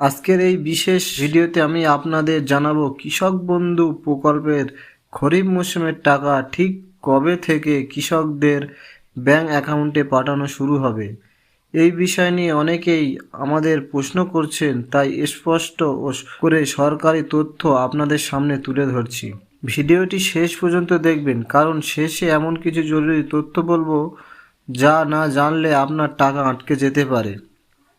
আজকের এই বিশেষ ভিডিওতে আমি আপনাদের জানাব কৃষক বন্ধু প্রকল্পের খরিফ মৌসুমের টাকা ঠিক কবে থেকে কৃষকদের ব্যাংক অ্যাকাউন্টে পাঠানো শুরু হবে? এই বিষয় নিয়ে অনেকেই আমাদের প্রশ্ন করছেন, তাই স্পষ্ট ও করে সরকারি তথ্য আপনাদের সামনে তুলে ধরছি। ভিডিওটি শেষ পর্যন্ত দেখবেন, কারণ শেষে এমন কিছু জরুরি তথ্য বলব যা না জানলে আপনার টাকা আটকে যেতে পারে।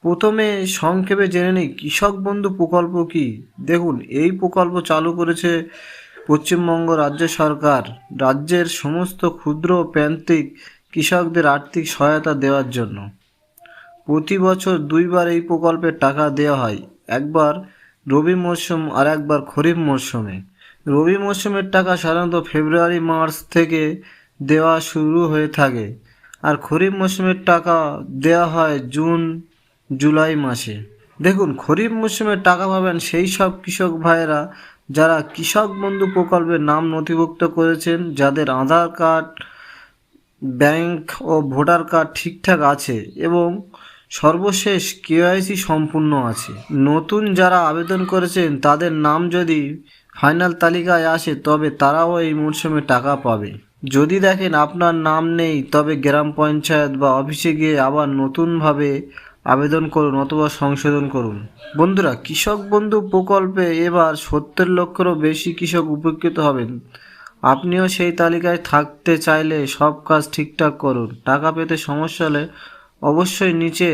প্রথমে সংক্ষেপে জেনে নিই, কৃষক বন্ধু প্রকল্প কি? দেখুন, এই প্রকল্প চালু করেছে পশ্চিমবঙ্গ রাজ্য সরকার। রাজ্যের সমস্ত ক্ষুদ্র প্রান্তিক কৃষকদের আর্থিক সহায়তা দেওয়ার জন্য। প্রতি বছর দুইবার এই প্রকল্পের টাকা দেওয়া হয়। একবার রবি মরশুম আর একবার খরিফ মরশুমে। রবি মরশুমের টাকা সাধারণত ফেব্রুয়ারি, মার্চ থেকে দেওয়া শুরু হয়ে থাকে। আর খরিফ মরশুমের টাকা দেওয়া হয় জুন জুলাই মাসে। দেখুন, খরিফ মরশুমে টাকা পাবেন সেই সব কৃষক ভাইয়েরা যারা কৃষক বন্ধু প্রকল্পের নাম নথিভুক্ত করেছেন, যাদের আধার কার্ড, ব্যাংক ও ভোটার কার্ড ঠিকঠাক আছে এবং সর্বশেষ কেওয়াইসি সম্পূর্ণ আছে। নতুন যারা আবেদন করেছেন, তাদের নাম যদি ফাইনাল তালিকায় আসে, তবে তারাও এই মরশুমে টাকা পাবে। যদি দেখেন আপনার নাম নেই, তবে গ্রাম পঞ্চায়েত বা অফিসে গিয়ে আবার নতুনভাবে আবেদন করুন অথবা সংশোধন করুন। বন্ধুরা, কৃষক বন্ধু প্রকল্পে এবার সত্তর লক্ষেরও বেশি কৃষক উপকৃত হবেন। আপনিও সেই তালিকায় থাকতে চাইলে সব কাজ ঠিকঠাক করুন। টাকা পেতে সমস্যা হলে অবশ্যই নিচে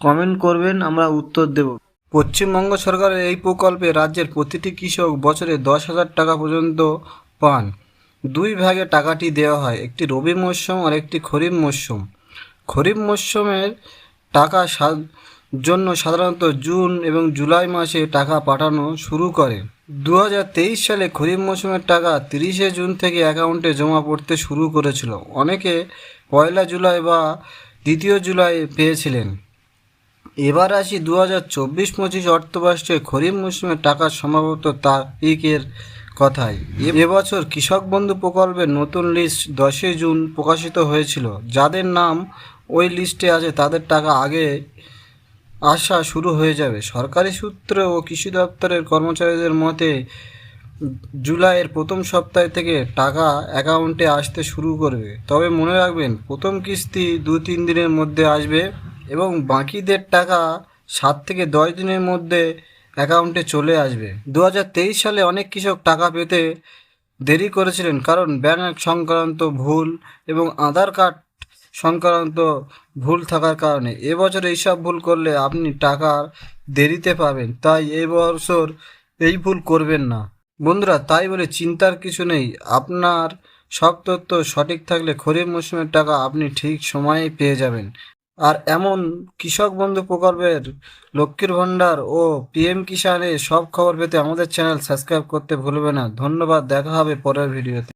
কমেন্ট করবেন, আমরা উত্তর দেব। পশ্চিমবঙ্গ সরকারের এই প্রকল্পে রাজ্যের প্রতিটি কৃষক বছরে দশ হাজার টাকা পর্যন্ত পান। দুই ভাগে টাকাটি দেওয়া হয়, একটি রবি মরশুম আর একটি খরিফ মরশুম। খরিফ মরশুমের টাকা জন্য সাধারণত জুন এবং জুলাই মাসে টাকা পাঠানো শুরু করে। দু হাজার তেইশ সালে খরিফ মৌসুমের টাকা তিরিশে জুন থেকে অ্যাকাউন্টে জমা পড়তে শুরু করেছিল। অনেকে পয়লা জুলাই বা দ্বিতীয় জুলাই পেয়েছিলেন। এবার আসি দু হাজার চব্বিশ পঁচিশ অর্থবর্ষে খরিফ মৌসুমের টাকা সম্ভবত তারিখের কথায়। এবছর কৃষক বন্ধু প্রকল্পের নতুন লিস্ট দশই জুন প্রকাশিত হয়েছিল, যাদের নাম ওই লিস্টে আছে, তাদের টাকা আগে আসা শুরু হয়ে যাবে। সরকারি সূত্র ও কৃষি দপ্তরের কর্মচারীদের মতে, জুলাইয়ের প্রথম সপ্তাহ থেকে টাকা অ্যাকাউন্টে আসতে শুরু করবে। তবে মনে রাখবেন, প্রথম কিস্তি দু তিন দিনের মধ্যে আসবে এবং বাকিদের টাকা সাত থেকে দশ দিনের মধ্যে অ্যাকাউন্টে চলে আসবে। দু হাজার তেইশ সালে অনেক কৃষক টাকা পেতে দেরি করেছিলেন কারণ ব্যাংক সংক্রান্ত ভুল এবং আধার কার্ড সংক্রান্ত ভুল থাকার কারণে। এবছর এইসব ভুল করলে আপনি টাকা দেরিতে পাবেন। তাই এবছর এই ভুল করবেন না। বন্ধুরা, তাই বলে চিন্তার কিছু নেই। আপনার সব তথ্য সঠিক থাকলে খরিফ মৌসুমের টাকা আপনি ঠিক সময়ে পেয়ে যাবেন। আর এমন কৃষক বন্ধু প্রকল্পের লক্ষ্মীর ভাণ্ডার ও পিএম কিষানের সব খবর পেতে আমাদের চ্যানেল সাবস্ক্রাইব করতে ভুলবে না। ধন্যবাদ, দেখা হবে পরের ভিডিওতে।